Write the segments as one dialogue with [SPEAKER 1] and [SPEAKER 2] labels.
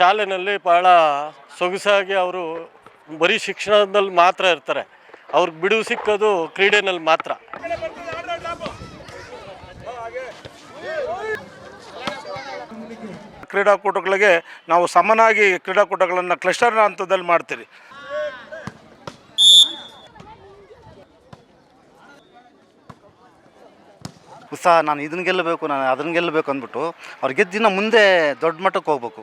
[SPEAKER 1] ಶಾಲೆಯಲ್ಲಿ ಭಾಳ ಸೊಗಸಾಗಿ ಅವರು ಬರೀ ಶಿಕ್ಷಣದಲ್ಲಿ ಮಾತ್ರ ಇರ್ತಾರೆ. ಅವ್ರಿಗೆ ಬಿಡುವು ಸಿಕ್ಕೋದು ಕ್ರೀಡೆನಲ್ಲಿ ಮಾತ್ರ.
[SPEAKER 2] ಕ್ರೀಡಾಕೂಟಗಳಿಗೆ ನಾವು ಸಮನಾಗಿ ಕ್ರೀಡಾಕೂಟಗಳನ್ನು ಕ್ಲಸ್ಟರ್ನ ಹಂತದಲ್ಲಿ ಮಾಡ್ತೀರಿ.
[SPEAKER 3] ಉತ್ಸಾಹ ನಾನು ಇದನ್ನ ಗೆಲ್ಲಬೇಕು ನಾನು ಅದನ್ನ ಗೆಲ್ಲಬೇಕು ಅಂದ್ಬಿಟ್ಟು ಅವ್ರು ಗೆದ್ದಿನ ಮುಂದೆ ದೊಡ್ಡ ಮಟ್ಟಕ್ಕೆ ಹೋಗ್ಬೇಕು.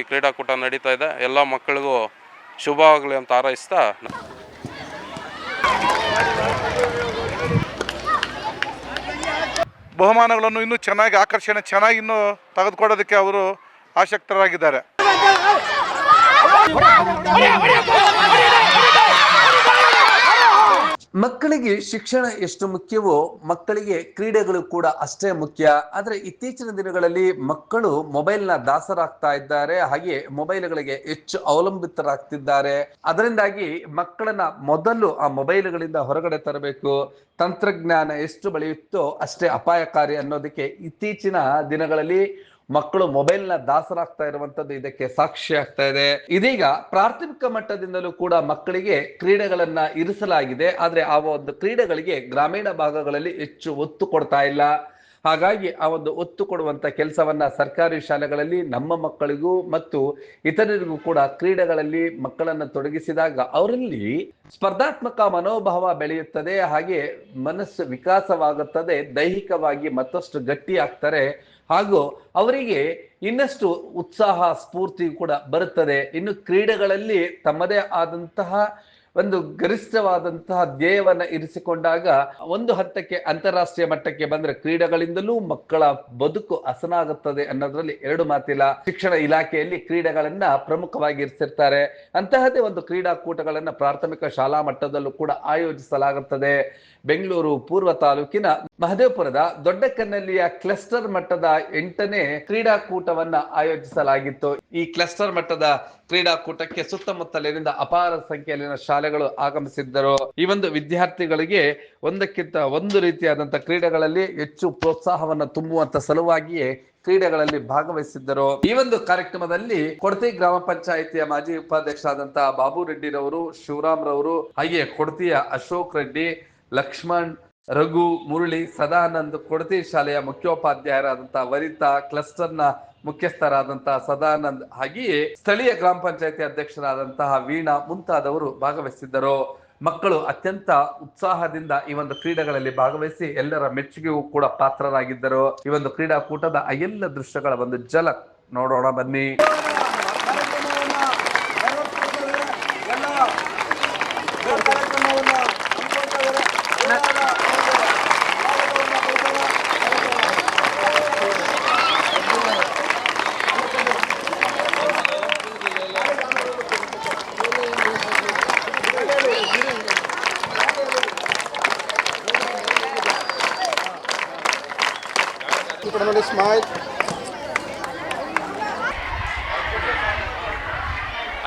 [SPEAKER 4] ಈ ಕ್ರೀಡಾಕೂಟ ನಡೀತಾ ಇದೆ. ಎಲ್ಲ ಮಕ್ಕಳಿಗೂ ಶುಭವಾಗಲಿ ಅಂತ ಹಾರೈಸ್ತಾ
[SPEAKER 2] ಬಹುಮಾನಗಳನ್ನು ಇನ್ನೂ ಚೆನ್ನಾಗಿ ಆಕರ್ಷಣೆ ಚೆನ್ನಾಗಿ ಇನ್ನೂ ತೆಗೆದುಕೊಡೋದಕ್ಕೆ ಅವರು ಆಸಕ್ತರಾಗಿದ್ದಾರೆ.
[SPEAKER 5] ಮಕ್ಕಳಿಗೆ ಶಿಕ್ಷಣ ಎಷ್ಟು ಮುಖ್ಯವೋ ಮಕ್ಕಳಿಗೆ ಕ್ರೀಡೆಗಳು ಕೂಡ ಅಷ್ಟೇ ಮುಖ್ಯ. ಆದರೆ ಇತ್ತೀಚಿನ ದಿನಗಳಲ್ಲಿ ಮಕ್ಕಳು ಮೊಬೈಲ್ನ ದಾಸರಾಗ್ತಾ ಇದ್ದಾರೆ. ಹಾಗೆ ಮೊಬೈಲ್ಗಳಿಗೆ ಹೆಚ್ಚು ಅವಲಂಬಿತರಾಗ್ತಿದ್ದಾರೆ. ಅದರಿಂದಾಗಿ ಮಕ್ಕಳನ್ನ ಮೊದಲು ಆ ಮೊಬೈಲ್ಗಳಿಂದ ಹೊರಗಡೆ ತರಬೇಕು. ತಂತ್ರಜ್ಞಾನ ಎಷ್ಟು ಬೆಳೆಯುತ್ತೋ ಅಷ್ಟೇ ಅಪಾಯಕಾರಿ ಅನ್ನೋದಕ್ಕೆ ಇತ್ತೀಚಿನ ದಿನಗಳಲ್ಲಿ ಮಕ್ಕಳು ಮೊಬೈಲ್ನ ದಾಸರಾಗ್ತಾ ಇರುವಂತದ್ದು ಇದಕ್ಕೆ ಸಾಕ್ಷಿ ಆಗ್ತಾ ಇದೆ. ಇದೀಗ ಪ್ರಾಥಮಿಕ ಮಟ್ಟದಿಂದಲೂ ಕೂಡ ಮಕ್ಕಳಿಗೆ ಕ್ರೀಡೆಗಳನ್ನ ಇರಿಸಲಾಗಿದೆ. ಆದ್ರೆ ಆ ಒಂದು ಕ್ರೀಡೆಗಳಿಗೆ ಗ್ರಾಮೀಣ ಭಾಗಗಳಲ್ಲಿ ಹೆಚ್ಚು ಒತ್ತು ಕೊಡ್ತಾ ಇಲ್ಲ. ಹಾಗಾಗಿ ಆ ಒಂದು ಒತ್ತು ಕೊಡುವಂಥ ಕೆಲಸವನ್ನ ಸರ್ಕಾರಿ ಶಾಲೆಗಳಲ್ಲಿ ನಮ್ಮ ಮಕ್ಕಳಿಗೂ ಮತ್ತು ಇತರರಿಗೂ ಕೂಡ ಕ್ರೀಡೆಗಳಲ್ಲಿ ಮಕ್ಕಳನ್ನ ತೊಡಗಿಸಿದಾಗ ಅವರಲ್ಲಿ ಸ್ಪರ್ಧಾತ್ಮಕ ಮನೋಭಾವ ಬೆಳೆಯುತ್ತದೆ, ಹಾಗೆ ಮನಸ್ಸು ವಿಕಾಸವಾಗುತ್ತದೆ, ದೈಹಿಕವಾಗಿ ಮತ್ತಷ್ಟು ಗಟ್ಟಿ ಆಗ್ತಾರೆ ಹಾಗೂ ಅವರಿಗೆ ಇನ್ನಷ್ಟು ಉತ್ಸಾಹ, ಸ್ಫೂರ್ತಿ ಕೂಡ ಬರುತ್ತದೆ. ಇನ್ನು ಕ್ರೀಡೆಗಳಲ್ಲಿ ತಮ್ಮದೇ ಆದಂತಹ ಒಂದು ಗರಿಷ್ಠವಾದಂತಹ ಧ್ಯೇಯವನ್ನ ಇರಿಸಿಕೊಂಡಾಗ ಒಂದು ಹಂತಕ್ಕೆ ಅಂತಾರಾಷ್ಟ್ರೀಯ ಮಟ್ಟಕ್ಕೆ ಬಂದ್ರೆ ಕ್ರೀಡೆಗಳಿಂದಲೂ ಮಕ್ಕಳ ಬದುಕು ಹಸನಾಗುತ್ತದೆ ಅನ್ನೋದ್ರಲ್ಲಿ ಎರಡು ಮಾತಿಲ್ಲ. ಶಿಕ್ಷಣ ಇಲಾಖೆಯಲ್ಲಿ ಕ್ರೀಡೆಗಳನ್ನ ಪ್ರಮುಖವಾಗಿ ಇರಿಸಿರ್ತಾರೆ. ಅಂತಹದೇ ಒಂದು ಕ್ರೀಡಾಕೂಟಗಳನ್ನ ಪ್ರಾಥಮಿಕ ಶಾಲಾ ಮಟ್ಟದಲ್ಲೂ ಕೂಡ ಆಯೋಜಿಸಲಾಗುತ್ತದೆ. ಬೆಂಗಳೂರು ಪೂರ್ವ ತಾಲೂಕಿನ ಮಹದೇವಪುರದ ದೊಡ್ಡ ಕನ್ನಲ್ಲಿಯ ಕ್ಲಸ್ಟರ್ ಮಟ್ಟದ ಎಂಟನೇ ಕ್ರೀಡಾಕೂಟವನ್ನ ಆಯೋಜಿಸಲಾಗಿತ್ತು. ಈ ಕ್ಲಸ್ಟರ್ ಮಟ್ಟದ ಕ್ರೀಡಾಕೂಟಕ್ಕೆ ಸುತ್ತಮುತ್ತಲಿನಿಂದ ಅಪಾರ ಸಂಖ್ಯೆಯಲ್ಲಿನ ಶಾಲೆಗಳು ಆಗಮಿಸಿದ್ದರು. ಈ ಒಂದು ವಿದ್ಯಾರ್ಥಿಗಳಿಗೆ ಒಂದಕ್ಕಿಂತ ಒಂದು ರೀತಿಯಾದಂತಹ ಕ್ರೀಡೆಗಳಲ್ಲಿ ಹೆಚ್ಚು ಪ್ರೋತ್ಸಾಹವನ್ನ ತುಂಬುವಂತ ಸಲುವಾಗಿಯೇ ಕ್ರೀಡೆಗಳಲ್ಲಿ ಭಾಗವಹಿಸಿದ್ದರು. ಈ ಒಂದು ಕಾರ್ಯಕ್ರಮದಲ್ಲಿ ಕೊಡತಿ ಗ್ರಾಮ ಪಂಚಾಯಿತಿಯ ಮಾಜಿ ಉಪಾಧ್ಯಕ್ಷರಾದಂತಹ ಬಾಬು ರೆಡ್ಡಿರವರು ಶಿವರಾಮ್ ರವರು ಹಾಗೆ ಕೊಡತಿಯ ಅಶೋಕ್ ರೆಡ್ಡಿ, ಲಕ್ಷ್ಮಣ್, ರಘು, ಮುರಳಿ, ಸದಾನಂದ್ ಕೊಡತಿ ಶಾಲೆಯ ಮುಖ್ಯೋಪಾಧ್ಯಾಯರಾದಂತಹ ವರಿತಾ, ಕ್ಲಸ್ಟರ್ನ ಮುಖ್ಯಸ್ಥರಾದಂತಹ ಸದಾನಂದ್ ಹಾಗೆಯೇ ಸ್ಥಳೀಯ ಗ್ರಾಮ ಪಂಚಾಯತಿ ಅಧ್ಯಕ್ಷರಾದಂತಹ ವೀಣಾ ಮುಂತಾದವರು ಭಾಗವಹಿಸಿದ್ದರು. ಮಕ್ಕಳು ಅತ್ಯಂತ ಉತ್ಸಾಹದಿಂದ ಈ ಒಂದು ಕ್ರೀಡೆಗಳಲ್ಲಿ ಭಾಗವಹಿಸಿ ಎಲ್ಲರ ಮೆಚ್ಚುಗೆಗೂ ಕೂಡ ಪಾತ್ರರಾಗಿದ್ದರು. ಈ ಒಂದು ಕ್ರೀಡಾಕೂಟದ ಎಲ್ಲ ದೃಶ್ಯಗಳ ಒಂದು ಜಲಕ್ ನೋಡೋಣ ಬನ್ನಿ.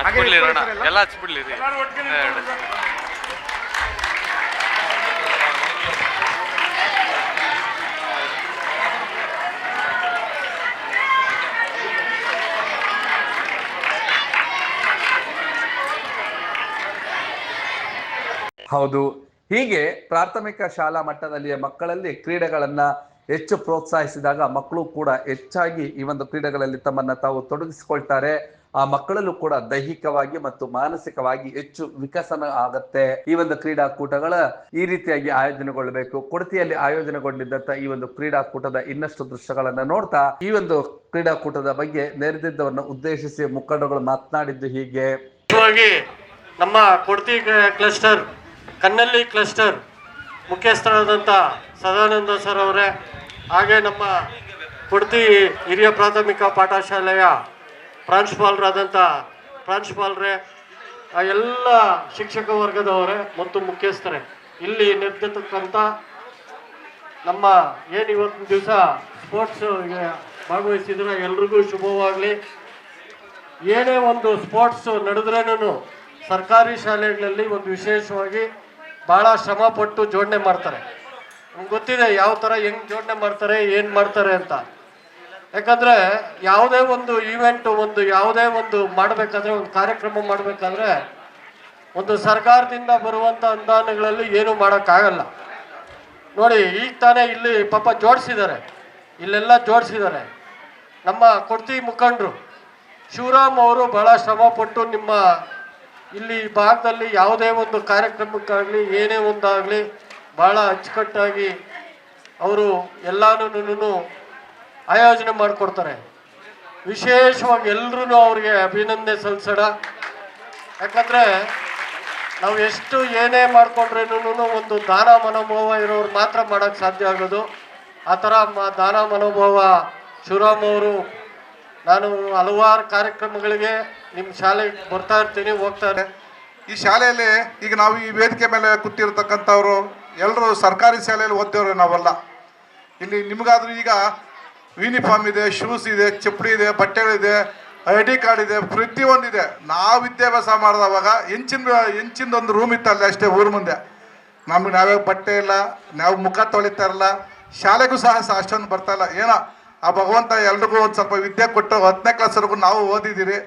[SPEAKER 4] ಹಚ್ಬಿಡ್ಲಿ ಅಣ್ಣ ಎಲ್ಲ ಹಚ್ಬಿಡ್ಲಿ ರೀ
[SPEAKER 5] ಹೌದು. ಹೀಗೆ ಪ್ರಾಥಮಿಕ ಶಾಲಾ ಮಟ್ಟದಲ್ಲಿಯ ಮಕ್ಕಳಲ್ಲಿ ಕ್ರೀಡೆಗಳನ್ನ ಹೆಚ್ಚು ಪ್ರೋತ್ಸಾಹಿಸಿದಾಗ ಮಕ್ಕಳು ಕೂಡ ಹೆಚ್ಚಾಗಿ ಈ ಒಂದು ಕ್ರೀಡೆಗಳಲ್ಲಿ ತಮ್ಮನ್ನ ತಾವು ತೊಡಗಿಸಿಕೊಳ್ತಾರೆ. ಆ ಮಕ್ಕಳಲ್ಲೂ ಕೂಡ ದೈಹಿಕವಾಗಿ ಮತ್ತು ಮಾನಸಿಕವಾಗಿ ಹೆಚ್ಚು ವಿಕಸನ ಆಗತ್ತೆ. ಈ ಒಂದು ಕ್ರೀಡಾಕೂಟಗಳ ಈ ರೀತಿಯಾಗಿ ಆಯೋಜನೆಗೊಳ್ಳಬೇಕು. ಕೊಡತಿಯಲ್ಲಿ ಆಯೋಜನೆಗೊಂಡಿದ್ದಂತ ಈ ಒಂದು ಕ್ರೀಡಾಕೂಟದ ಇನ್ನಷ್ಟು ದೃಶ್ಯಗಳನ್ನ ನೋಡ್ತಾ, ಈ ಒಂದು ಕ್ರೀಡಾಕೂಟದ ಬಗ್ಗೆ ನೆರೆದಿದ್ದವನ್ನು ಉದ್ದೇಶಿಸಿ ಮುಖಂಡಗಳು ಮಾತನಾಡಿದ್ದು ಹೀಗೆ.
[SPEAKER 1] ನಮ್ಮ ಕೊಡತಿ ಕ್ಲಸ್ಟರ್ ಕನ್ನಲ್ಲಿ ಕ್ಲಸ್ಟರ್ ಮುಖ್ಯಸ್ಥರಾದಂಥ ಸದಾನಂದ ಸರ್ ಅವರೇ ಹಾಗೆ ನಮ್ಮ ಕೊಡ್ತಿ ಹಿರಿಯ ಪ್ರಾಥಮಿಕ ಪಾಠಶಾಲೆಯ ಪ್ರಾಂಶುಪಾಲರಾದಂಥ ಪ್ರಾಂಶುಪಾಲರೇ, ಆ ಎಲ್ಲ ಶಿಕ್ಷಕ ವರ್ಗದವರೇ, ಮತ್ತು ಮುಖ್ಯಸ್ಥರೇ, ಇಲ್ಲಿ ನೆರೆದಿರ್ತಕ್ಕಂಥ ನಮ್ಮ ಏನು ಇವತ್ತಿನ ದಿವಸ ಸ್ಪೋರ್ಟ್ಸ್ ಭಾಗವಹಿಸಿದ್ರೆ ಎಲ್ರಿಗೂ ಶುಭವಾಗಲಿ. ಏನೇ ಒಂದು ಸ್ಪೋರ್ಟ್ಸ್ ನಡೆದ್ರೇನು ಸರ್ಕಾರಿ ಶಾಲೆಗಳಲ್ಲಿ ಒಂದು ವಿಶೇಷವಾಗಿ ಭಾಳ ಶ್ರಮಪಟ್ಟು ಜೋಡಣೆ ಮಾಡ್ತಾರೆ. ನಮ್ಗೆ ಗೊತ್ತಿದೆ ಯಾವ ಥರ ಹೆಂಗೆ ಜೋಡಣೆ ಮಾಡ್ತಾರೆ, ಏನು ಮಾಡ್ತಾರೆ ಅಂತ. ಯಾಕಂದರೆ ಯಾವುದೇ ಒಂದು ಈವೆಂಟ್ ಒಂದು ಯಾವುದೇ ಒಂದು ಮಾಡಬೇಕಾದ್ರೆ, ಒಂದು ಕಾರ್ಯಕ್ರಮ ಮಾಡಬೇಕಾದ್ರೆ, ಒಂದು ಸರ್ಕಾರದಿಂದ ಬರುವಂಥ ಅನುದಾನಗಳಲ್ಲಿ ಏನೂ ಮಾಡೋಕ್ಕಾಗಲ್ಲ. ನೋಡಿ, ಈಗ ತಾನೇ ಇಲ್ಲಿ ಪಾಪ ಜೋಡಿಸಿದ್ದಾರೆ. ಇಲ್ಲೆಲ್ಲ ಜೋಡಿಸಿದ್ದಾರೆ. ನಮ್ಮ ಕೊಡ್ತಿ ಮುಖಂಡರು, ಶಿವರಾಮ್ ಅವರು ಬಹಳ ಶ್ರಮಪಟ್ಟು ನಿಮ್ಮ ಇಲ್ಲಿ ಭಾಗದಲ್ಲಿ ಯಾವುದೇ ಒಂದು ಕಾರ್ಯಕ್ರಮಕ್ಕಾಗಲಿ, ಏನೇ ಒಂದಾಗಲಿ ಭಾಳ ಅಚ್ಚುಕಟ್ಟಾಗಿ ಅವರು ಎಲ್ಲಾನು ಆಯೋಜನೆ ಮಾಡಿಕೊಡ್ತಾರೆ. ವಿಶೇಷವಾಗಿ ಎಲ್ಲರೂ ಅವ್ರಿಗೆ ಅಭಿನಂದನೆ ಸಲ್ಲಿಸೋಣ. ಯಾಕಂದರೆ ನಾವು ಎಷ್ಟು ಏನೇ ಮಾಡ್ಕೊಂಡ್ರೇನು ಒಂದು ದಾನ ಮನೋಭಾವ ಇರೋರು ಮಾತ್ರ ಮಾಡೋಕ್ಕೆ ಸಾಧ್ಯ ಆಗೋದು. ಆ ಥರ ದಾನ ಮನೋಭಾವ ಶಿವರಾಮ್ ಅವರು, ನಾನು ಹಲವಾರು ಕಾರ್ಯಕ್ರಮಗಳಿಗೆ ನಿಮ್ಮ ಶಾಲೆಗೆ ಬರ್ತಾ ಇರ್ತೀನಿ ಹೋಗ್ತಾರೆ
[SPEAKER 2] ಈ ಶಾಲೆಯಲ್ಲಿ ಈಗ ನಾವು ಈ ವೇದಿಕೆ ಮೇಲೆ ಕೂತಿರ್ತಕ್ಕಂಥವ್ರು ಎಲ್ಲರೂ ಸರ್ಕಾರಿ ಶಾಲೆಯಲ್ಲಿ ಓದ್ತೇವ್ರೆ ನಾವೆಲ್ಲ. ಇಲ್ಲಿ ನಿಮಗಾದ್ರೂ ಈಗ ಯೂನಿಫಾರ್ಮ್ ಇದೆ ಶೂಸ್ ಇದೆ ಚಪ್ಪಲಿ ಇದೆ ಬಟ್ಟೆಗಳಿದೆ ಐ ಡಿ ಕಾರ್ಡ್ ಇದೆ ಪ್ರತಿಯೊಂದಿದೆ ನಾವು ವಿದ್ಯಾಭ್ಯಾಸ ಮಾಡಿದವಾಗ ಹೆಂಚಿನ ಹೆಂಚಿಂದ ಒಂದು ರೂಮ್ ಅಲ್ಲಿ ಅಷ್ಟೇ ಊರ ಮುಂದೆ. ನಮ್ಗೆ ನಾವೇ ಬಟ್ಟೆ ಇಲ್ಲ, ನಾವು ಮುಖ ತೊಳಿತಾ ಇರಲ್ಲ. ಶಾಲೆಗೂ ಸಹ ಅಷ್ಟೊಂದು ಬರ್ತಾ ಇಲ್ಲ. ಏನೋ, ಆ ಭಗವಂತ ಎಲ್ರಿಗೂ ಒಂದು ಸ್ವಲ್ಪ ವಿದ್ಯೆ ಕೊಟ್ಟು ಹತ್ತನೇ ಕ್ಲಾಸ್ವರೆಗೂ ನಾವು ಓದಿದ್ದೀರಿ.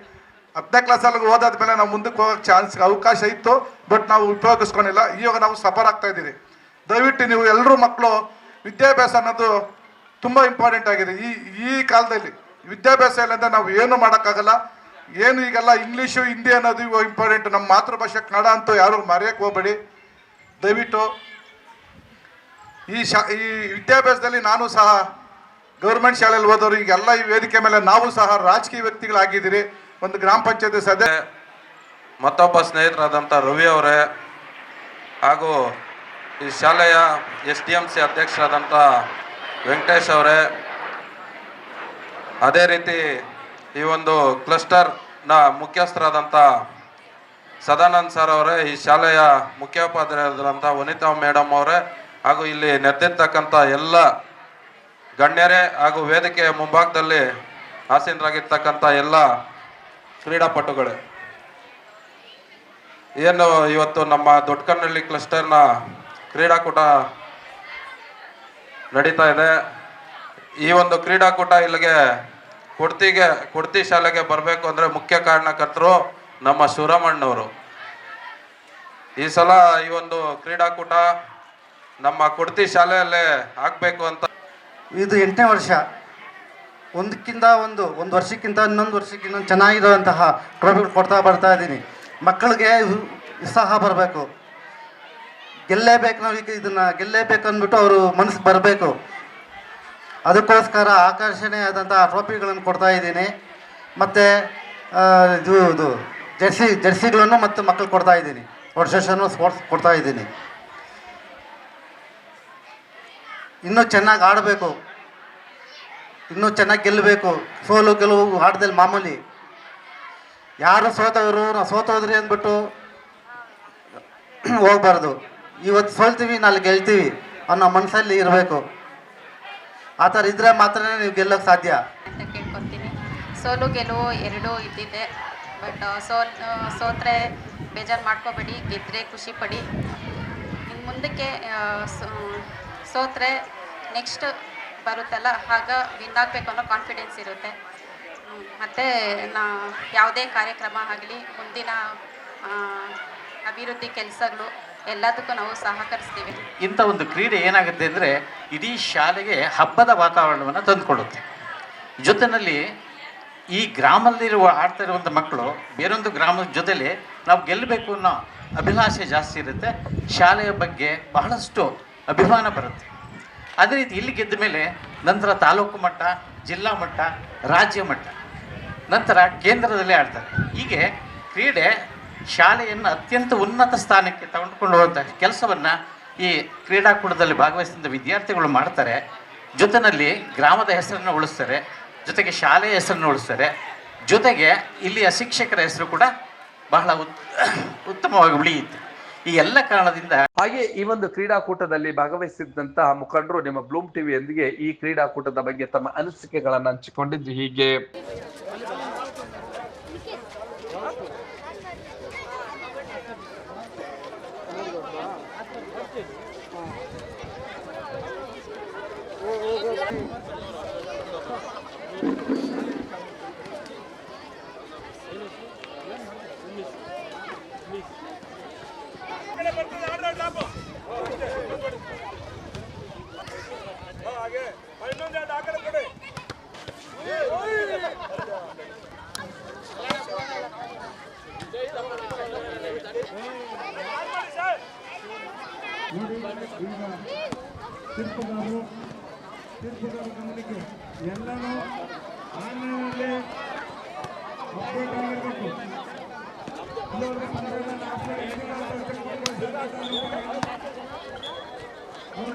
[SPEAKER 2] ಹತ್ತನೇ ಕ್ಲಾಸಲ್ಲಿ ಓದಾದ್ಮೇಲೆ ನಾವು ಮುಂದಕ್ಕೆ ಹೋಗೋಕ್ಕೆ ಚಾನ್ಸ್ ಅವಕಾಶ ಇತ್ತು ಬಟ್ ನಾವು ಉಪಯೋಗಿಸ್ಕೊಂಡಿಲ್ಲ. ಇವಾಗ ನಾವು ಸಫರ್ ಆಗ್ತಾ ಇದ್ದೀರಿ. ದಯವಿಟ್ಟು ನೀವು ಎಲ್ಲರೂ ಮಕ್ಕಳು ವಿದ್ಯಾಭ್ಯಾಸ ಅನ್ನೋದು ತುಂಬ ಇಂಪಾರ್ಟೆಂಟ್ ಆಗಿದೆ. ಈ ಈ ಕಾಲದಲ್ಲಿ ವಿದ್ಯಾಭ್ಯಾಸ ಇಲ್ಲದೆ ನಾವು ಏನು ಮಾಡೋಕ್ಕಾಗಲ್ಲ. ಏನು ಈಗೆಲ್ಲ ಇಂಗ್ಲೀಷು, ಹಿಂದಿ ಅನ್ನೋದು ಇವಾಗ ಇಂಪಾರ್ಟೆಂಟ್. ನಮ್ಮ ಮಾತೃಭಾಷೆ ಕನ್ನಡ ಅಂತೂ ಯಾರು ಮರೆಯೋಕ್ಕೆ ಹೋಗಬೇಡಿ. ದಯವಿಟ್ಟು ಈ ಶಾ, ಈ ವಿದ್ಯಾಭ್ಯಾಸದಲ್ಲಿ ನಾನು ಸಹ ಗೌರ್ಮೆಂಟ್ ಶಾಲೆಯಲ್ಲಿ ಓದೋರು, ಈಗೆಲ್ಲ ಈ ವೇದಿಕೆ ಮೇಲೆ ನಾವು ಸಹ ರಾಜಕೀಯ ವ್ಯಕ್ತಿಗಳಾಗಿದ್ದೀರಿ. ಒಂದು ಗ್ರಾಮ ಪಂಚಾಯತಿ ಸದಸ್ಯ
[SPEAKER 4] ಮತ್ತೊಬ್ಬ ಸ್ನೇಹಿತರಾದಂಥ ರವಿ ಅವರೇ ಹಾಗೂ ಈ ಶಾಲೆಯ ಎಸ್ ಡಿ ಎಂ ಸಿ ಅಧ್ಯಕ್ಷರಾದಂಥ ವೆಂಕಟೇಶ್ ಅವರೇ, ಅದೇ ರೀತಿ ಈ ಒಂದು ಕ್ಲಸ್ಟರ್ನ ಮುಖ್ಯಸ್ಥರಾದಂಥ ಸದಾನಂದ್ ಸರ್ ಅವರೇ, ಈ ಶಾಲೆಯ ಮುಖ್ಯೋಪಾಧ್ಯಾಯರಾದಂಥ ವನಿತಾ ಮೇಡಮ್ ಅವರೇ, ಹಾಗೂ ಇಲ್ಲಿ ನೆರೆದಿರ್ತಕ್ಕಂಥ ಎಲ್ಲ ಗಣ್ಯರೇ ಹಾಗೂ ವೇದಿಕೆಯ ಮುಂಭಾಗದಲ್ಲಿ ಆಸೀನರಾಗಿರ್ತಕ್ಕಂಥ ಎಲ್ಲ ಕ್ರೀಡಾಪಟುಗಳೇ. ಏನು ಇವತ್ತು ನಮ್ಮ ದೊಡ್ಡಕನ್ನಳ್ಳಿ ಕ್ಲಸ್ಟರ್ನ ಕ್ರೀಡಾಕೂಟ ನಡೀತಾ ಇದೆ. ಈ ಒಂದು ಕ್ರೀಡಾಕೂಟ ಇಲ್ಲಿಗೆ ಕೊಡ್ತಿಗೆ, ಕೊಡ್ತಿ ಶಾಲೆಗೆ ಬರಬೇಕು ಅಂದರೆ ಮುಖ್ಯ ಕಾರಣಕರ್ತರು ನಮ್ಮ ಶಿವರಾಮಣ್ಣವರು ಈ ಸಲ ಈ ಒಂದು ಕ್ರೀಡಾಕೂಟ ನಮ್ಮ ಕೊಡ್ತಿ ಶಾಲೆಯಲ್ಲೇ ಆಗಬೇಕು ಅಂತ.
[SPEAKER 3] ಇದು ಎಂಟನೇ ವರ್ಷ. ಒಂದಕ್ಕಿಂತ ಒಂದು ಒಂದು ವರ್ಷಕ್ಕಿಂತ ಇನ್ನೊಂದು ವರ್ಷಕ್ಕಿಂತ ಇನ್ನೊಂದು ಚೆನ್ನಾಗಿರುವಂತಹ ಟ್ರೋಫಿಗಳು ಕೊಡ್ತಾ ಬರ್ತಾ ಇದ್ದೀನಿ. ಮಕ್ಕಳಿಗೆ ಉತ್ಸಾಹ ಬರಬೇಕು. ಗೆಲ್ಲೇಬೇಕು ನಾವು ಈಗ ಇದನ್ನು, ಗೆಲ್ಲೇಬೇಕು ಅಂದ್ಬಿಟ್ಟು ಅವರು ಮನಸ್ಸು ಬರಬೇಕು. ಅದಕ್ಕೋಸ್ಕರ ಆಕರ್ಷಣೆ ಆದಂಥ ಟ್ರೋಫಿಗಳನ್ನು ಕೊಡ್ತಾ ಇದ್ದೀನಿ. ಮತ್ತು ಇದು ಇದು, ಜರ್ಸಿ, ಜರ್ಸಿಗಳನ್ನು ಮತ್ತು ಮಕ್ಕಳು ಕೊಡ್ತಾ ಇದ್ದೀನಿ. ವರ್ಷನು ಸ್ಪೋರ್ಟ್ಸ್ ಕೊಡ್ತಾ ಇದ್ದೀನಿ. ಇನ್ನೂ ಚೆನ್ನಾಗಿ ಆಡಬೇಕು. ಇನ್ನೂ ಚೆನ್ನಾಗಿ ಗೆಲ್ಲಬೇಕು. ಸೋಲು, ಗೆಲುವು ಆಟದಲ್ಲಿ ಮಾಮೂಲಿ. ಯಾರು ಸೋತವರು, ನಾವು ಸೋತೋದ್ರಿ ಅಂದ್ಬಿಟ್ಟು ಹೋಗ್ಬಾರ್ದು. ಇವತ್ತು ಸೋಲ್ತೀವಿ, ನಾಳೆ ಗೆಲ್ತೀವಿ ಅನ್ನೋ ಮನಸ್ಸಲ್ಲಿ ಇರಬೇಕು. ಆ ಥರ ಇದ್ದರೆ ಮಾತ್ರ ನೀವು ಗೆಲ್ಲೋಕ್ಕೆ ಸಾಧ್ಯ.
[SPEAKER 6] ಅಂತ ಕೇಳ್ಕೊತೀನಿ. ಸೋಲು, ಗೆಲುವು ಎರಡೂ ಇದ್ದಿದೆ. ಬಟ್ ಸೋಲ್ ಸೋತ್ರೆ ಬೇಜಾರು ಮಾಡ್ಕೋಬೇಡಿ ಗೆದ್ದರೆ ಖುಷಿ ಪಡಿ. ಇನ್ನು ಮುಂದಕ್ಕೆ ಸೋತ್ರೆ ನೆಕ್ಸ್ಟ್ ಬರುತ್ತಲ್ಲ, ಆಗ ವಿನ್ ಆಗಬೇಕು ಅನ್ನೋ ಕಾನ್ಫಿಡೆನ್ಸ್ ಇರುತ್ತೆ. ಮತ್ತು ನಾ ಯಾವುದೇ ಕಾರ್ಯಕ್ರಮ ಆಗಲಿ, ಮುಂದಿನ ಅಭಿವೃದ್ಧಿ ಕೆಲಸಗಳು ಎಲ್ಲದಕ್ಕೂ ನಾವು ಸಹಕರಿಸ್ತೀವಿ.
[SPEAKER 7] ಇಂಥ ಒಂದು ಕ್ರೀಡೆ ಏನಾಗುತ್ತೆ ಅಂದರೆ ಇಡೀ ಶಾಲೆಗೆ ಹಬ್ಬದ ವಾತಾವರಣವನ್ನು ತಂದುಕೊಡುತ್ತೆ. ಜೊತೆಯಲ್ಲಿ ಈ ಗ್ರಾಮದಲ್ಲಿರುವ ಆಡ್ತಾ ಇರುವಂಥ ಮಕ್ಕಳು, ಬೇರೊಂದು ಗ್ರಾಮದ ಜೊತೆಲಿ ನಾವು ಗೆಲ್ಲಬೇಕು ಅನ್ನೋ ಅಭಿಲಾಷೆ ಜಾಸ್ತಿ ಇರುತ್ತೆ. ಶಾಲೆಯ ಬಗ್ಗೆ ಬಹಳಷ್ಟು ಅಭಿಮಾನ ಬರುತ್ತೆ. ಅದೇ ರೀತಿ ಇಲ್ಲಿ ಗೆದ್ದ ಮೇಲೆ ನಂತರ ತಾಲೂಕು ಮಟ್ಟ, ಜಿಲ್ಲಾ ಮಟ್ಟ, ರಾಜ್ಯ ಮಟ್ಟ, ನಂತರ ಕೇಂದ್ರದಲ್ಲೇ ಆಡ್ತಾರೆ. ಹೀಗೆ ಕ್ರೀಡೆ ಶಾಲೆಯನ್ನು ಅತ್ಯಂತ ಉನ್ನತ ಸ್ಥಾನಕ್ಕೆ ತಗೊಂಡುಕೊಂಡು ಹೋಗುವಂಥ ಕೆಲಸವನ್ನು ಈ ಕ್ರೀಡಾಕೂಟದಲ್ಲಿ ಭಾಗವಹಿಸಿದ ವಿದ್ಯಾರ್ಥಿಗಳು ಮಾಡ್ತಾರೆ. ಜೊತೆಯಲ್ಲಿ ಗ್ರಾಮದ ಹೆಸರನ್ನು ಉಳಿಸ್ತಾರೆ, ಜೊತೆಗೆ ಶಾಲೆಯ ಹೆಸರನ್ನು ಉಳಿಸ್ತಾರೆ, ಜೊತೆಗೆ ಇಲ್ಲಿಯ ಶಿಕ್ಷಕರ ಹೆಸರು ಕೂಡ ಬಹಳ ಉತ್, ಉತ್ತಮವಾಗಿ ಉಳಿಯುತ್ತೆ. ಈ ಎಲ್ಲ ಕಾರಣದಿಂದ
[SPEAKER 5] ಹಾಗೆ ಈ ಒಂದು ಕ್ರೀಡಾಕೂಟದಲ್ಲಿ ಭಾಗವಹಿಸಿದ್ದಂತಹ ಮುಖಂಡರು ನಿಮ್ಮ ಬ್ಲೂಮ್ ಟಿವಿಯೊಂದಿಗೆ ಈ ಕ್ರೀಡಾಕೂಟದ ಬಗ್ಗೆ ತಮ್ಮ ಅನಿಸಿಕೆಗಳನ್ನು ಹಂಚಿಕೊಂಡಿದ್ದು ಹೀಗೆ?
[SPEAKER 8] ತಿಳ್ಕೊಂಡು ಅವ್ರ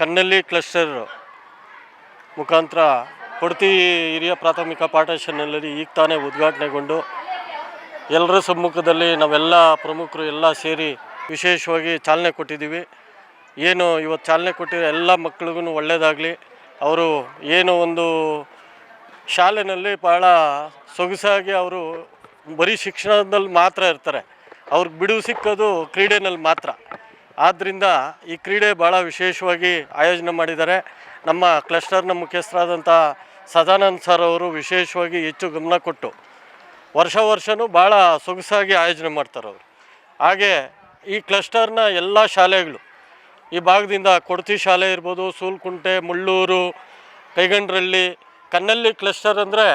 [SPEAKER 1] ಕನ್ನಳ್ಳಿ ಕ್ಲಸ್ಟರ್ ಮುಖಾಂತರ ಕೊಡ್ತಿ ಹಿರಿಯ ಪ್ರಾಥಮಿಕ ಪಾಠಶಾಲೆಯಲ್ಲಿ ಈಗ ತಾನೇ ಉದ್ಘಾಟನೆಗೊಂಡು ಎಲ್ಲರ ಸಮ್ಮುಖದಲ್ಲಿ ನಾವೆಲ್ಲ ಪ್ರಮುಖರು ಎಲ್ಲ ಸೇರಿ ವಿಶೇಷವಾಗಿ ಚಾಲನೆ ಕೊಟ್ಟಿದ್ದೀವಿ. ಏನು ಇವತ್ತು ಚಾಲನೆ ಕೊಟ್ಟಿರೋ ಎಲ್ಲ ಮಕ್ಳಿಗೂ ಒಳ್ಳೆಯದಾಗಲಿ. ಅವರು ಏನು ಒಂದು ಶಾಲೆಯಲ್ಲಿ ಭಾಳ ಸೊಗಸಾಗಿ ಅವರು ಬರೀ ಶಿಕ್ಷಣದಲ್ಲಿ ಮಾತ್ರ ಇರ್ತಾರೆ. ಅವ್ರಿಗೆ ಬಿಡುವು ಸಿಕ್ಕೋದು ಕ್ರೀಡೆನಲ್ಲಿ ಮಾತ್ರ. ಆದ್ದರಿಂದ ಈ ಕ್ರೀಡೆ ಭಾಳ ವಿಶೇಷವಾಗಿ ಆಯೋಜನೆ ಮಾಡಿದ್ದಾರೆ. ನಮ್ಮ ಕ್ಲಸ್ಟರ್ನ ಮುಖ್ಯಸ್ಥರಾದಂಥ ಸದಾನಂದ್ ಸರ್ ಅವರು ವಿಶೇಷವಾಗಿ ಹೆಚ್ಚು ಗಮನ ಕೊಟ್ಟು ವರ್ಷ ವರ್ಷವೂ ಭಾಳ ಸೊಗಸಾಗಿ ಆಯೋಜನೆ ಮಾಡ್ತಾರೆ ಅವರು. ಹಾಗೆ ಈ ಕ್ಲಸ್ಟರ್ನ ಎಲ್ಲ ಶಾಲೆಗಳು ಈ ಭಾಗದಿಂದ ಕೊಡತಿ ಶಾಲೆ ಇರ್ಬೋದು, ಸೂಲ್ಕುಂಟೆ, ಮುಳ್ಳೂರು, ಕೈಗಂಡ್ರಳ್ಳಿ, ಕನ್ನಲ್ಲಿ ಕ್ಲಸ್ಟರ್ ಅಂದರೆ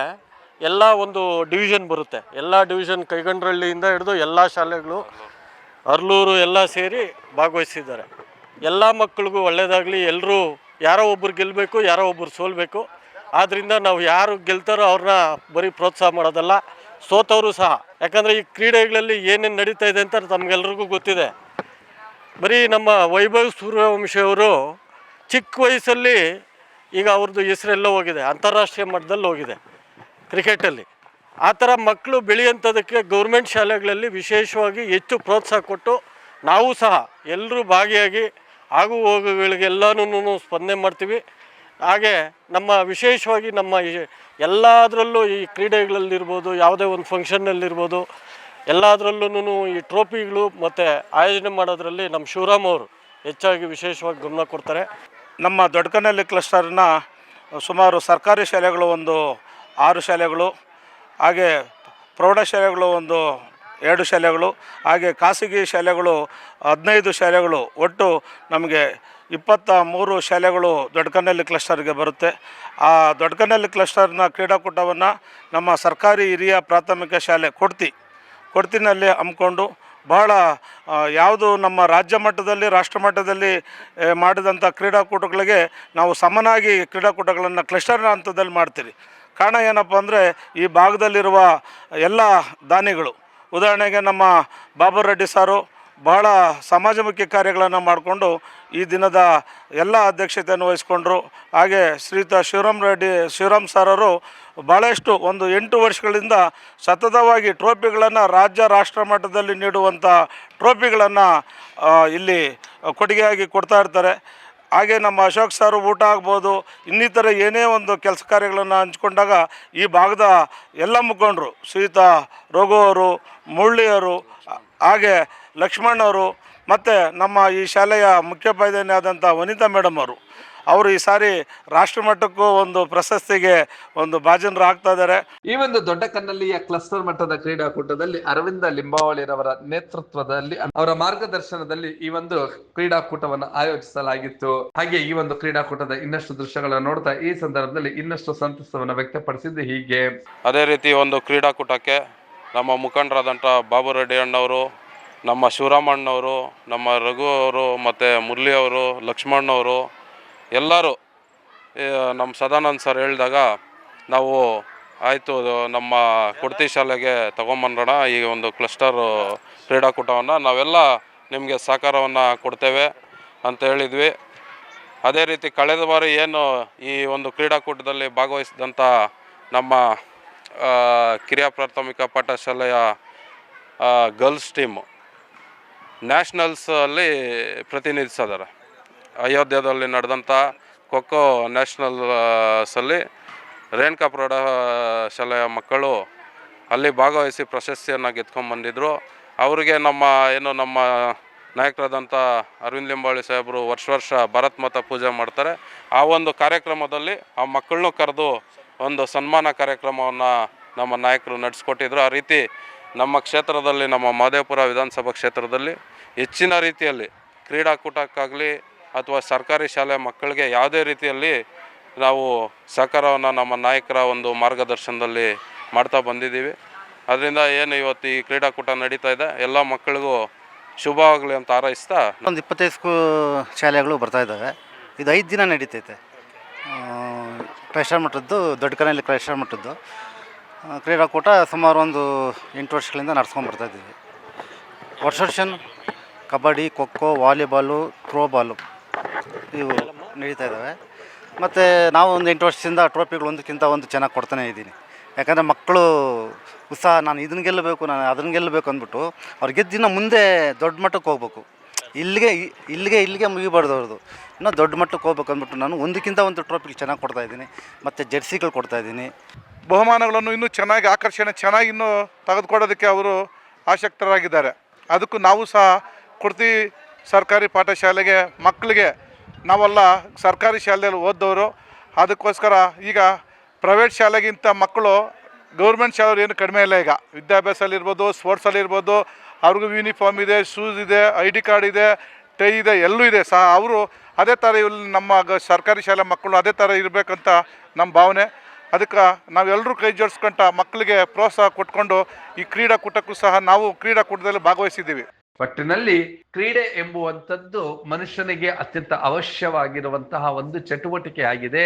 [SPEAKER 1] ಎಲ್ಲ ಒಂದು ಡಿವಿಷನ್ ಬರುತ್ತೆ. ಎಲ್ಲ ಡಿವಿಷನ್ ಕೈಗಂಡ್ರಳ್ಳಿಯಿಂದ ಹಿಡಿದು ಎಲ್ಲ ಶಾಲೆಗಳು, ಅರ್ಲೂರು ಎಲ್ಲ ಸೇರಿ ಭಾಗವಹಿಸಿದ್ದಾರೆ. ಎಲ್ಲ ಮಕ್ಕಳಿಗೂ ಒಳ್ಳೆಯದಾಗಲಿ ಎಲ್ಲರೂ ಯಾರೋ ಒಬ್ಬರು ಗೆಲ್ಲಬೇಕು ಯಾರೋ ಒಬ್ಬರು ಸೋಲಬೇಕು. ಆದ್ದರಿಂದ ನಾವು ಯಾರು ಗೆಲ್ತಾರೋ ಅವ್ರನ್ನ ಬರೀ ಪ್ರೋತ್ಸಾಹ ಮಾಡೋದಲ್ಲ, ಸೋತವರು ಸಹ. ಯಾಕಂದರೆ ಈ ಕ್ರೀಡೆಗಳಲ್ಲಿ ಏನೇನು ನಡೀತಾ ಇದೆ ಅಂತ ತಮಗೆಲ್ರಿಗೂ ಗೊತ್ತಿದೆ. ಬರೀ ನಮ್ಮ ವೈಭವ್ ಸೂರ್ಯವಂಶಿಯವರು ಚಿಕ್ಕ ವಯಸ್ಸಲ್ಲಿ ಈಗ ಅವ್ರದ್ದು ಹೆಸರೆಲ್ಲ ಹೋಗಿದೆ, ಅಂತಾರಾಷ್ಟ್ರೀಯ ಮಟ್ಟದಲ್ಲಿ ಹೋಗಿದೆ ಕ್ರಿಕೆಟಲ್ಲಿ. ಆ ಥರ ಮಕ್ಕಳು ಬೆಳೆಯುವಂಥದ್ದಕ್ಕೆ ಗೌರ್ಮೆಂಟ್ ಶಾಲೆಗಳಲ್ಲಿ ವಿಶೇಷವಾಗಿ ಹೆಚ್ಚು ಪ್ರೋತ್ಸಾಹ ಕೊಟ್ಟು ನಾವು ಸಹ ಎಲ್ಲರೂ ಭಾಗಿಯಾಗಿ ಆಗು ಹೋಗುಗಳಿಗೆಲ್ಲನೂ ಸ್ಪಂದನೆ ಮಾಡ್ತೀವಿ. ಹಾಗೆ ನಮ್ಮ ವಿಶೇಷವಾಗಿ ನಮ್ಮ ಎಲ್ಲದರಲ್ಲೂ ಈ ಕ್ರೀಡೆಗಳಲ್ಲಿರ್ಬೋದು, ಯಾವುದೇ ಒಂದು ಫಂಕ್ಷನ್ನಲ್ಲಿರ್ಬೋದು ಎಲ್ಲದರಲ್ಲೂ ಈ ಟ್ರೋಫಿಗಳು ಮತ್ತು ಆಯೋಜನೆ ಮಾಡೋದ್ರಲ್ಲಿ ನಮ್ಮ ಶಿವರಾಮ್ ಅವರು ಹೆಚ್ಚಾಗಿ ವಿಶೇಷವಾಗಿ ಗಮನ ಕೊಡ್ತಾರೆ.
[SPEAKER 9] ನಮ್ಮ ದೊಡ್ಡಕನಲ್ಲಿ ಕ್ಲಸ್ಟರ್ನ ಸುಮಾರು ಸರ್ಕಾರಿ ಶಾಲೆಗಳು ಒಂದು ಆರು ಶಾಲೆಗಳು, ಹಾಗೆ ಪ್ರೌಢಶಾಲೆಗಳು ಒಂದು ಎರಡು ಶಾಲೆಗಳು, ಹಾಗೆ ಖಾಸಗಿ ಶಾಲೆಗಳು ಹದಿನೈದು ಶಾಲೆಗಳು, ಒಟ್ಟು ನಮಗೆ ಇಪ್ಪತ್ತ ಮೂರು ಶಾಲೆಗಳು ದೊಡ್ಡಕನಲ್ಲಿ ಕ್ಲಸ್ಟರ್ಗೆ ಬರುತ್ತೆ. ಆ ದೊಡ್ಡಕನಲ್ಲಿ ಕ್ಲಸ್ಟರ್ನ ಕ್ರೀಡಾಕೂಟವನ್ನು ನಮ್ಮ ಸರ್ಕಾರಿ ಹಿರಿಯ ಪ್ರಾಥಮಿಕ ಶಾಲೆ ಕೊಡ್ತಿ ಕೊಡ್ತಿನಲ್ಲಿ ಹಮ್ಮಿಕೊಂಡು ಬಹಳ ಯಾವುದು ನಮ್ಮ ರಾಜ್ಯ ಮಟ್ಟದಲ್ಲಿ, ರಾಷ್ಟ್ರ ಮಟ್ಟದಲ್ಲಿ ಮಾಡಿದಂಥ ಕ್ರೀಡಾಕೂಟಗಳಿಗೆ ನಾವು ಸಮನಾಗಿ ಕ್ರೀಡಾಕೂಟಗಳನ್ನು ಕ್ಲಸ್ಟರ್ನ ಹಂತದಲ್ಲಿ ಮಾಡ್ತೀರಿ. ಕಾರಣ ಏನಪ್ಪ ಅಂದರೆ, ಈ ಭಾಗದಲ್ಲಿರುವ ಎಲ್ಲ ದಾನಿಗಳು, ಉದಾಹರಣೆಗೆ ನಮ್ಮ ಬಾಬರ್ ರೆಡ್ಡಿ ಸಾರು ಬಹಳ ಸಮಾಜಮುಖಿ ಕಾರ್ಯಗಳನ್ನು ಮಾಡಿಕೊಂಡು ಈ ದಿನದ ಎಲ್ಲ ಅಧ್ಯಕ್ಷತೆಯನ್ನು ವಹಿಸ್ಕೊಂಡ್ರು. ಹಾಗೆ ಶ್ರೀಯುತ ಶಿವರಾಮ್ ರೆಡ್ಡಿ, ಶಿವರಾಮ್ ಸರರು ಭಾಳಷ್ಟು ಒಂದು ಎಂಟು ವರ್ಷಗಳಿಂದ ಸತತವಾಗಿ ಟ್ರೋಫಿಗಳನ್ನು ರಾಜ್ಯ, ರಾಷ್ಟ್ರ ಮಟ್ಟದಲ್ಲಿ ನೀಡುವಂಥ ಟ್ರೋಫಿಗಳನ್ನು ಇಲ್ಲಿ ಕೊಡುಗೆಯಾಗಿ ಕೊಡ್ತಾ ಇರ್ತಾರೆ. ಹಾಗೆ ನಮ್ಮ ಅಶೋಕ್ ಸರ್ ಊಟ ಆಗ್ಬೋದು, ಇನ್ನಿತರ ಏನೇ ಒಂದು ಕೆಲಸ ಕಾರ್ಯಗಳನ್ನು ಹಂಚ್ಕೊಂಡಾಗ ಈ ಭಾಗದ ಎಲ್ಲ ಮುಖಂಡರು ಶ್ರೀತಾ ರಘು ಅವರು ಮುರಳಿಯವರು ಹಾಗೆ ಲಕ್ಷ್ಮಣವರು ಮತ್ತು ನಮ್ಮ ಈ ಶಾಲೆಯ ಮುಖ್ಯೋಪಾಧ್ಯಾಯನೇ ಆದಂಥ ವನಿತಾ ಮೇಡಮ್ ಅವರು ಅವರು ಈ ಸಾರಿ ರಾಷ್ಟ್ರಮಟ್ಟಕ್ಕೂ ಒಂದು ಪ್ರಶಸ್ತಿಗೆ ಒಂದು ಭಾಜನರು ಆಗ್ತಾ ಇದ್ದಾರೆ.
[SPEAKER 5] ಈ ಒಂದು ದೊಡ್ಡ ಕನ್ನಲ್ಲಿಯ ಕ್ಲಸ್ಟರ್ ಮಟ್ಟದ ಕ್ರೀಡಾಕೂಟದಲ್ಲಿ ಅರವಿಂದ ಲಿಂಬಾವಳಿರವರ ನೇತೃತ್ವದಲ್ಲಿ ಅವರ ಮಾರ್ಗದರ್ಶನದಲ್ಲಿ ಈ ಒಂದು ಕ್ರೀಡಾಕೂಟವನ್ನು ಆಯೋಜಿಸಲಾಗಿತ್ತು. ಹಾಗೆ ಈ ಒಂದು ಕ್ರೀಡಾಕೂಟದ ಇನ್ನಷ್ಟು ದೃಶ್ಯಗಳನ್ನು ನೋಡ್ತಾ ಈ ಸಂದರ್ಭದಲ್ಲಿ ಇನ್ನಷ್ಟು ಸಂತಸವನ್ನು ವ್ಯಕ್ತಪಡಿಸಿದ್ದು ಹೀಗೆ.
[SPEAKER 4] ಅದೇ ರೀತಿ ಒಂದು ಕ್ರೀಡಾಕೂಟಕ್ಕೆ ನಮ್ಮ ಮುಖಂಡರಾದಂಥ ಬಾಬು ರೆಡ್ಡಿ ಅಣ್ಣವರು ನಮ್ಮ ಶಿವರಾಮಣ್ಣವರು, ನಮ್ಮ ರಘು ಅವರು ಮತ್ತು ಮುರಳಿ ಅವರು ಲಕ್ಷ್ಮಣ್ಣವರು ಎಲ್ಲರೂ ನಮ್ಮ ಸದಾನಂದ್ ಸರ್ ಹೇಳಿದಾಗ ನಾವು ಆಯಿತು, ನಮ್ಮ ಕುಡ್ತಿ ಶಾಲೆಗೆ ತಗೊಂಬಂದ್ರೋಣ, ಈ ಒಂದು ಕ್ಲಸ್ಟರು ಕ್ರೀಡಾಕೂಟವನ್ನು. ನಾವೆಲ್ಲ ನಿಮಗೆ ಸಹಕಾರವನ್ನು ಕೊಡ್ತೇವೆ ಅಂತ ಹೇಳಿದ್ವಿ. ಅದೇ ರೀತಿ ಕಳೆದ ಬಾರಿ ಏನು ಈ ಒಂದು ಕ್ರೀಡಾಕೂಟದಲ್ಲಿ ಭಾಗವಹಿಸಿದಂಥ ನಮ್ಮ ಕಿರಿಯ ಪ್ರಾಥಮಿಕ ಪಾಠಶಾಲೆಯ ಗರ್ಲ್ಸ್ ಟೀಮು ನ್ಯಾಷನಲ್ಸಲ್ಲಿ ಪ್ರತಿನಿಧಿಸಿದ್ದಾರೆ ಅಯೋಧ್ಯದಲ್ಲಿ ನಡೆದಂಥ ಖೋಖೋ ನ್ಯಾಷನಲ್ಸಲ್ಲಿ ರೇಣುಕಾ ಪ್ರೌಢ ಶಾಲೆಯ ಮಕ್ಕಳು ಅಲ್ಲಿ ಭಾಗವಹಿಸಿ ಪ್ರಶಸ್ತಿಯನ್ನು ಗೆದ್ಕೊಂಡ್ಬಂದಿದ್ರು ಅವರಿಗೆ ನಮ್ಮ ಏನು ನಮ್ಮ ನಾಯಕರಾದಂಥ ಅರವಿಂದ್ ಲಿಂಬಾವಳಿ ಸಾಹೇಬರು ವರ್ಷ ವರ್ಷ ಭಾರತ್ ಮಾತಾ ಪೂಜೆ ಮಾಡ್ತಾರೆ. ಆ ಒಂದು ಕಾರ್ಯಕ್ರಮದಲ್ಲಿ ಆ ಮಕ್ಕಳನ್ನೂ ಕರೆದು ಒಂದು ಸನ್ಮಾನ ಕಾರ್ಯಕ್ರಮವನ್ನು ನಮ್ಮ ನಾಯಕರು ನಡೆಸ್ಕೊಟ್ಟಿದ್ರು. ಆ ರೀತಿ ನಮ್ಮ ಕ್ಷೇತ್ರದಲ್ಲಿ ನಮ್ಮ ಮಾದೇಪುರ ವಿಧಾನಸಭಾ ಕ್ಷೇತ್ರದಲ್ಲಿ ಹೆಚ್ಚಿನ ರೀತಿಯಲ್ಲಿ ಕ್ರೀಡಾಕೂಟಕ್ಕಾಗಲಿ ಅಥವಾ ಸರ್ಕಾರಿ ಶಾಲೆ ಮಕ್ಕಳಿಗೆ ಯಾವುದೇ ರೀತಿಯಲ್ಲಿ ನಾವು ಸಹಕಾರವನ್ನು ನಮ್ಮ ನಾಯಕರ ಒಂದು ಮಾರ್ಗದರ್ಶನದಲ್ಲಿ ಮಾಡ್ತಾ ಬಂದಿದ್ದೀವಿ. ಅದರಿಂದ ಏನು ಇವತ್ತು ಈ ಕ್ರೀಡಾಕೂಟ ನಡೀತಾ ಇದೆ ಎಲ್ಲ ಮಕ್ಕಳಿಗೂ ಶುಭವಾಗಲಿ ಅಂತ ಆರೈಸ್ತಾ
[SPEAKER 3] ಒಂದು ಇಪ್ಪತ್ತೈದು ಸ್ಕೂ ಶಾಲೆಗಳು ಬರ್ತಾ ಇದ್ದಾವೆ. ಇದು ಐದು ದಿನ ನಡೀತೈತೆ. ಕ್ರೈಸ್ಟರ್ ಮಠದ್ದು ದೊಡ್ಡ ಕನಲ್ಲಿ ಕ್ರೈಸ್ಟರ್ ಮಟ್ಟದ್ದು ಆ, ಕ್ರೀಡಾಕೂಟ ಸುಮಾರು ಒಂದು ಎಂಟು ವರ್ಷಗಳಿಂದ ನಡ್ಸ್ಕೊಂಡು ಇದ್ದೀವಿ. ವರ್ಷ ವರ್ಷ ಕಬಡ್ಡಿ, ಖೋಖೋ, ವಾಲಿಬಾಲು, ಥ್ರೋಬಾಲು ಇವು ನಡೀತಾ ಇದ್ದಾವೆ. ಮತ್ತು ನಾವು ಒಂದು ಎಂಟು ವರ್ಷದಿಂದ ಟ್ರೋಫಿಗಳು ಒಂದಕ್ಕಿಂತ ಒಂದು ಚೆನ್ನಾಗಿ ಕೊಡ್ತಾನೆ ಇದ್ದೀನಿ. ಯಾಕಂದರೆ ಮಕ್ಕಳು ಉತ್ಸಾಹ, ನಾನು ಇದನ್ನ ಗೆಲ್ಲಬೇಕು, ನಾನು ಅದನ್ನ ಗೆಲ್ಲಬೇಕು ಅಂದ್ಬಿಟ್ಟು ಅವ್ರು ಗೆದ್ದಿನ ಮುಂದೆ ದೊಡ್ಡ ಮಟ್ಟಕ್ಕೆ ಹೋಗ್ಬೇಕು. ಇಲ್ಲಿಗೆ ಇಲ್ಲಿಗೆ ಇಲ್ಲಿಗೆ ಮುಗಿಬಾರ್ದು ಅವ್ರದ್ದು. ಇನ್ನೂ ದೊಡ್ಡ ಮಟ್ಟಕ್ಕೆ ಹೋಗ್ಬೇಕು ಅಂದ್ಬಿಟ್ಟು ನಾನು ಒಂದಕ್ಕಿಂತ ಒಂದು ಟ್ರೋಫಿಗಳು ಚೆನ್ನಾಗಿ ಕೊಡ್ತಾಯಿದ್ದೀನಿ ಮತ್ತು ಜೆರ್ಸಿಗಳು ಕೊಡ್ತಾ ಇದ್ದೀನಿ.
[SPEAKER 2] ಬಹುಮಾನಗಳನ್ನು ಇನ್ನೂ ಚೆನ್ನಾಗಿ ಆಕರ್ಷಣೆ ಚೆನ್ನಾಗಿ ಇನ್ನೂ ತೆಗೆದುಕೊಡೋದಕ್ಕೆ ಅವರು ಆಸಕ್ತರಾಗಿದ್ದಾರೆ. ಅದಕ್ಕೂ ನಾವು ಸಹ ಕುರ್ತಿ ಸರ್ಕಾರಿ ಪಾಠಶಾಲೆಗೆ ಮಕ್ಕಳಿಗೆ ನಾವೆಲ್ಲ ಸರ್ಕಾರಿ ಶಾಲೆಯಲ್ಲಿ ಓದ್ದವರು. ಅದಕ್ಕೋಸ್ಕರ ಈಗ ಪ್ರೈವೇಟ್ ಶಾಲೆಗಿಂತ ಮಕ್ಕಳು ಗೌರ್ಮೆಂಟ್ ಶಾಲೆಯವ್ರು ಏನು ಕಡಿಮೆ ಇಲ್ಲ ಈಗ. ವಿದ್ಯಾಭ್ಯಾಸಲ್ಲಿರ್ಬೋದು ಸ್ಪೋರ್ಟ್ಸಲ್ಲಿರ್ಬೋದು, ಅವ್ರಿಗೂ ಯೂನಿಫಾರ್ಮ್ ಇದೆ, ಶೂಸ್ ಇದೆ, ಐ ಡಿ ಕಾರ್ಡ್ ಇದೆ, ಟೈ ಇದೆ, ಎಲ್ಲೂ ಇದೆ. ಸಹ ಅವರು ಅದೇ ಥರ ಇಲ್ಲಿ ನಮ್ಮ ಸರ್ಕಾರಿ ಶಾಲೆ ಮಕ್ಕಳು ಅದೇ ಥರ ಇರಬೇಕಂತ ನಮ್ಮ ಭಾವನೆ. ಅದಕ್ಕೆ ನಾವೆಲ್ಲರೂ ಕೈ ಜೋಡಿಸ್ಕೊಂಡ ಮಕ್ಕಳಿಗೆ ಪ್ರೋತ್ಸಾಹ ಕೊಟ್ಕೊಂಡು ಈ ಕ್ರೀಡಾಕೂಟಕ್ಕೂ ಸಹ ನಾವು ಕ್ರೀಡಾಕೂಟದಲ್ಲಿ ಭಾಗವಹಿಸಿದ್ದೀವಿ.
[SPEAKER 5] ಒಟ್ಟಿನಲ್ಲಿ ಕ್ರೀಡೆ ಎಂಬುವಂಥದ್ದು ಮನುಷ್ಯನಿಗೆ ಅತ್ಯಂತ ಅವಶ್ಯವಾಗಿರುವಂತಹ ಒಂದು ಚಟುವಟಿಕೆ ಆಗಿದೆ.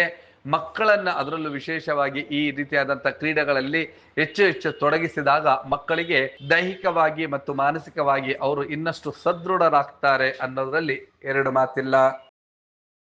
[SPEAKER 5] ಮಕ್ಕಳನ್ನ ಅದರಲ್ಲೂ ವಿಶೇಷವಾಗಿ ಈ ರೀತಿಯಾದಂಥ ಕ್ರೀಡೆಗಳಲ್ಲಿ ಹೆಚ್ಚು ಹೆಚ್ಚು ತೊಡಗಿಸಿದಾಗ ಮಕ್ಕಳಿಗೆ ದೈಹಿಕವಾಗಿ ಮತ್ತು ಮಾನಸಿಕವಾಗಿ ಅವರು ಇನ್ನಷ್ಟು ಸದೃಢರಾಗ್ತಾರೆ ಅನ್ನೋದರಲ್ಲಿ ಎರಡು ಮಾತಿಲ್ಲ.